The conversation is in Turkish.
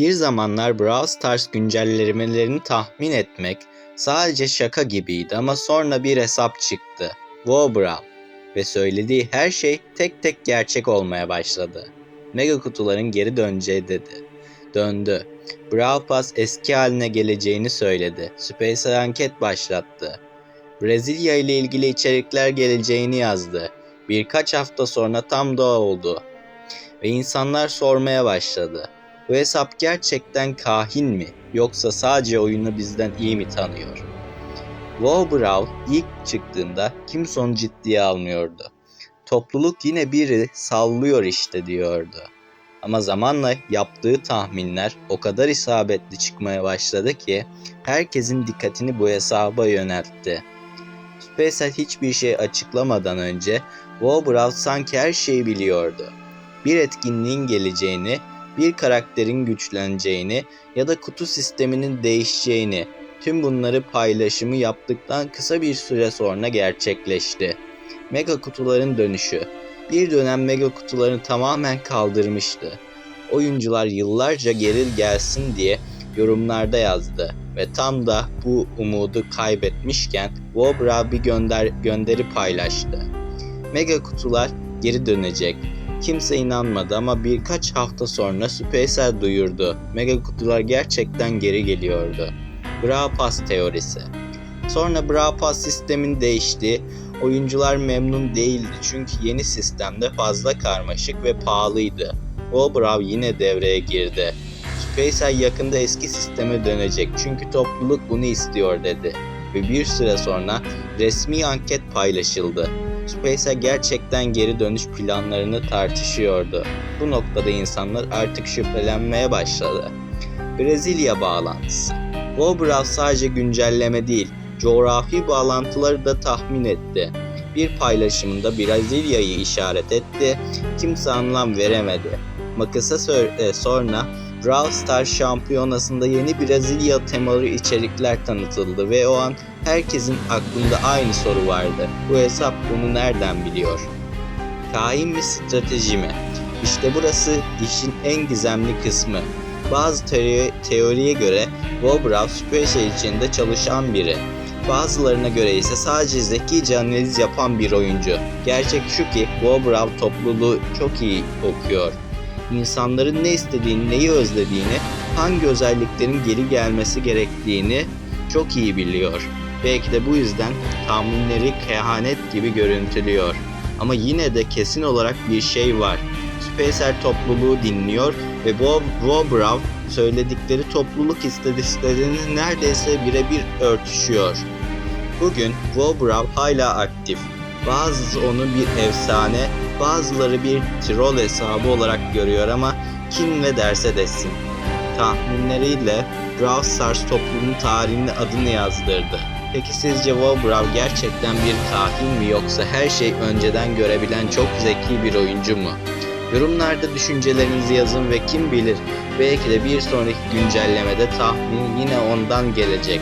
Bir zamanlar Brawl Stars güncellemelerini tahmin etmek sadece şaka gibiydi ama sonra bir hesap çıktı. Wowbrow ve söylediği her şey tek tek gerçek olmaya başladı. Mega kutuların geri döneceği dedi. Döndü. Brawl Pass eski haline geleceğini söyledi. Space anket başlattı. Brezilya ile ilgili içerikler geleceğini yazdı. Birkaç hafta sonra tam da oldu. Ve insanlar sormaya başladı. Bu hesap gerçekten kahin mi yoksa sadece oyunu bizden iyi mi tanıyor? Wowbrow ilk çıktığında kimse onu ciddiye almıyordu. Topluluk yine biri sallıyor işte diyordu. Ama zamanla yaptığı tahminler o kadar isabetli çıkmaya başladı ki herkesin dikkatini bu hesaba yöneltti. Supercell hiçbir şey açıklamadan önce Wowbrow sanki her şeyi biliyordu. Bir etkinliğin geleceğini, bir karakterin güçleneceğini ya da kutu sisteminin değişeceğini, tüm bunları paylaşımı yaptıktan kısa bir süre sonra gerçekleşti. Mega kutuların dönüşü. Bir dönem mega kutularını tamamen kaldırmıştı. Oyuncular yıllarca geri gelsin diye yorumlarda yazdı ve tam da bu umudu kaybetmişken Wobra bir gönder gönderi paylaştı. Mega kutular geri dönecek. Kimse inanmadı ama birkaç hafta sonra Supercell duyurdu. Mega kutular gerçekten geri geliyordu. Brawl Pass teorisi. Sonra Brawl Pass sistemin değişti. Oyuncular memnun değildi çünkü yeni sistemde fazla karmaşık ve pahalıydı. Wowbrow yine devreye girdi. Supercell yakında eski sisteme dönecek çünkü topluluk bunu istiyor dedi. Ve bir süre sonra resmi anket paylaşıldı. Supercell gerçekten geri dönüş planlarını tartışıyordu. Bu noktada insanlar artık şüphelenmeye başladı. Brezilya bağlantısı. Wowbrow sadece güncelleme değil, coğrafi bağlantıları da tahmin etti. Bir paylaşımında Brezilya'yı işaret etti, kimse anlam veremedi. Makasa sonra Brawl Stars şampiyonasında yeni Brezilya temalı içerikler tanıtıldı ve o an herkesin aklında aynı soru vardı. Bu hesap bunu nereden biliyor? Kain mi strateji mi? İşte burası işin en gizemli kısmı. Bazı teori, teoriye göre Wowbrow Supercell içinde çalışan biri. Bazılarına göre ise sadece zekice analiz yapan bir oyuncu. Gerçek şu ki Wowbrow topluluğu çok iyi okuyor. İnsanların ne istediğini, neyi özlediğini, hangi özelliklerin geri gelmesi gerektiğini çok iyi biliyor. Belki de bu yüzden tahminleri kehanet gibi görüntülüyor. Ama yine de kesin olarak bir şey var. Supercell topluluğu dinliyor ve Wowbrow söyledikleri topluluk istediklerinin neredeyse birebir örtüşüyor. Bugün Wowbrow hala aktif. Bazısı onu bir efsane, bazıları bir troll hesabı olarak görüyor ama kim ne derse desin. Tahminleriyle Brawl Stars toplumunun tarihine adını yazdırdı. Peki sizce Wowbrow gerçekten bir kahin mi yoksa her şey önceden görebilen çok zeki bir oyuncu mu? Yorumlarda düşüncelerinizi yazın ve kim bilir belki de bir sonraki güncellemede tahmin yine ondan gelecek.